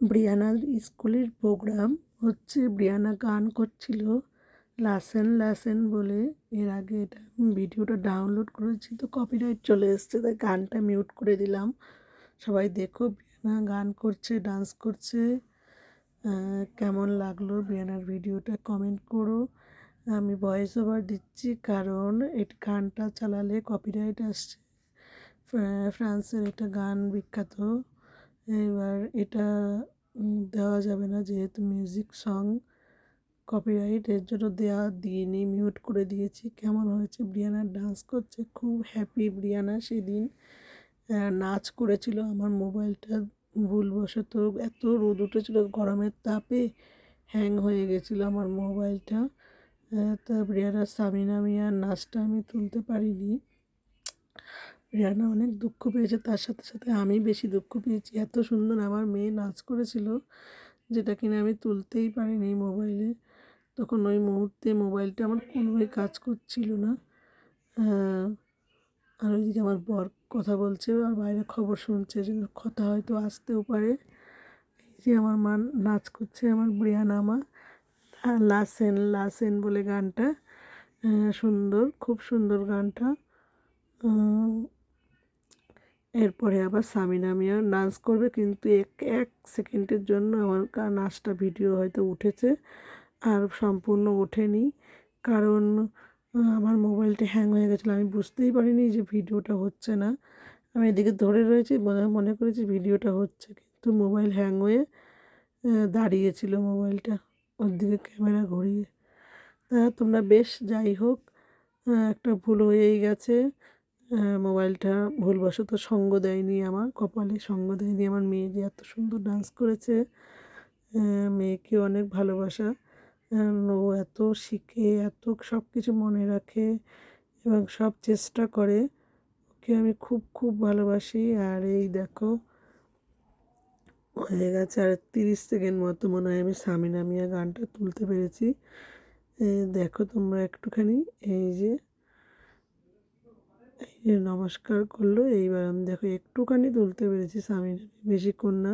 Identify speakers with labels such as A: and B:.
A: ব্রিয়ানার স্কুলের প্রোগ্রাম হচ্ছে ব্রিয়ানা গান করছিল, লাসেন লাসেন বলে। এর আগে এটা ভিডিওটা ডাউনলোড করেছি তো কপিরাইট চলে এসছে, তাই গানটা মিউট করে দিলাম। সবাই দেখো ব্রিয়ানা গান করছে ডান্স করছে। কেমন লাগল ব্রিয়ানার ভিডিওটা কমেন্ট করো। আমি ভয়েস ওভার দিচ্ছি কারণ এই গানটা চালালে কপিরাইট আসছে। ফ্রান্সের একটা গান বিখ্যাত। এবার এটা দেওয়া যাবে না যেহেতু মিউজিক সং কপিরাইট এর জন্য দেওয়া দিইনি মিউট করে দিয়েছি। কেমন হয়েছে? ব্রিয়ানা ডান্স করছে। খুব হ্যাপি ব্রিয়ানা সেদিন। নাচ করেছিল। আমার মোবাইলটা ভুলবশত এত রোদ উঠেছিল, গরমের তাপে হ্যাং হয়ে গেছিল আমার মোবাইলটা তা ব্রিয়ানা সামিনা মিয়ার নাচটা আমি তুলতে পারিনি। রিয়ানা অনেক দুঃখ পেয়েছে তার সাথে সাথে আমি বেশি দুঃখ পেয়েছি। এত সুন্দর আমার মেয়ে নাচ করেছিল যেটা কিনা আমি তুলতেই পারিনি মোবাইলে। তখন ওই মুহূর্তে মোবাইলটা আমার কোনোই কাজ করছিল না। আহ, আর ওইদিকে আমার বর কথা বলছে আর বাইরে খবর শুনছে যে কথা হয়তো আসতেও পারে। এই যে আমার মা নাচ করছে আমার ব্রিয়ানা মা। আর লাসেন লাসেন বলে গানটা। সুন্দর খুব সুন্দর গানটা। এরপরে আবার সামিনা মিয়া নাচ করবে, কিন্তু এক এক সেকেন্ডের জন্য আমার নাচটা ভিডিও হয়তো উঠেছে আর সম্পূর্ণ ওঠেনি। কারণ আমার মোবাইলটা হ্যাং হয়ে গেছিল। আমি বুঝতেই পারিনি যে ভিডিওটা হচ্ছে না। আমি এদিকে ধরে রয়েছি, মনে- করেছি ভিডিওটা হচ্ছে, কিন্তু মোবাইল হ্যাং হয়ে দাঁড়িয়েছিল মোবাইলটা ওর দিকে ক্যামেরা ঘুরিয়ে। তা তোমরা বেশ, যাই হোক একটা ভুল হয়েই গেছে। মোবাইলটা ভুলবশত সঙ্গ দেয়নি আমার কপালে সঙ্গ দেয়নি আমার মেয়ে যে এত সুন্দর ডান্স করেছে। আহ, মেয়েকে অনেক ভালোবাসা। আহ, ও এত শিখে এত সব কিছু মনে রাখে এবং সব চেষ্টা করে। ওকে আমি খুব খুব ভালোবাসি। আর এই দেখো হয়ে গেছে আর তিরিশ সেকেন্ড মতো মনে হয় আমি সামিনা মিয়া গানটা তুলতে পেরেছি। দেখো তোমরা একটুখানি এই যে এই নমস্কার করল। এইবার আমি দেখো একটুখানি তুলতে পেরেছি স্বামীর। বেশিক্ষণ না।